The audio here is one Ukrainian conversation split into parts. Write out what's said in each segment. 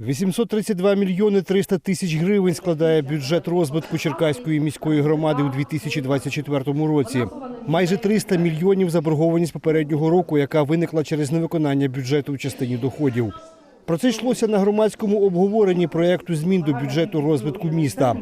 832 мільйони 300 тисяч гривень складає бюджет розвитку Черкаської міської громади у 2024 році. Майже 300 мільйонів заборгованість попереднього року, яка виникла через невиконання бюджету в частині доходів. Про це йшлося на громадському обговоренні проекту змін до бюджету розвитку міста.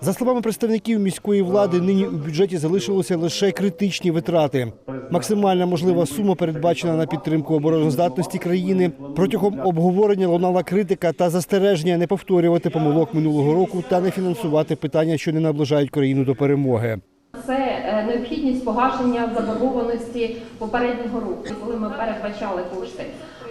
За словами представників міської влади, нині у бюджеті залишилося лише критичні витрати. Максимальна можлива сума передбачена на підтримку обороноздатності країни. Протягом обговорення лунала критика та застереження не повторювати помилок минулого року та не фінансувати питання, що не наближають країну до перемоги. Це е, необхідність погашення заборгованості попереднього року. Коли ми передбачали кошти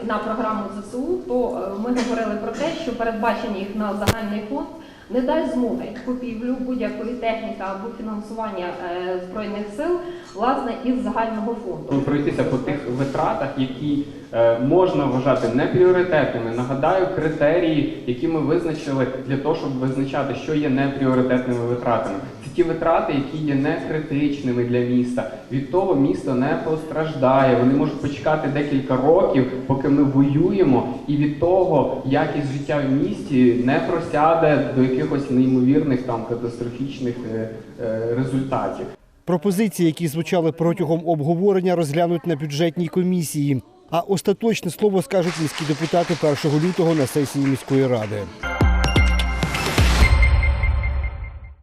на програму ЗСУ, то е, ми говорили про те, що передбачення їх на загальний фонд не дасть змоги купівлю будь-якої техніки або фінансування е, збройних сил власне із загального фонду. пройтися по тих витратах, які можна вважати непріоритетними. Нагадаю, критерії, які ми визначили для того, щоб визначати, що є непріоритетними витратами. Це ті витрати, які є не критичними для міста. Від того місто не постраждає. Вони можуть почекати декілька років, поки ми воюємо, і від того якість життя в місті не просяде до якихось неймовірних там катастрофічних е, е, результатів. Пропозиції, які звучали протягом обговорення, розглянуть на бюджетній комісії. А остаточне слово скажуть міські депутати 1 лютого на сесії міської ради.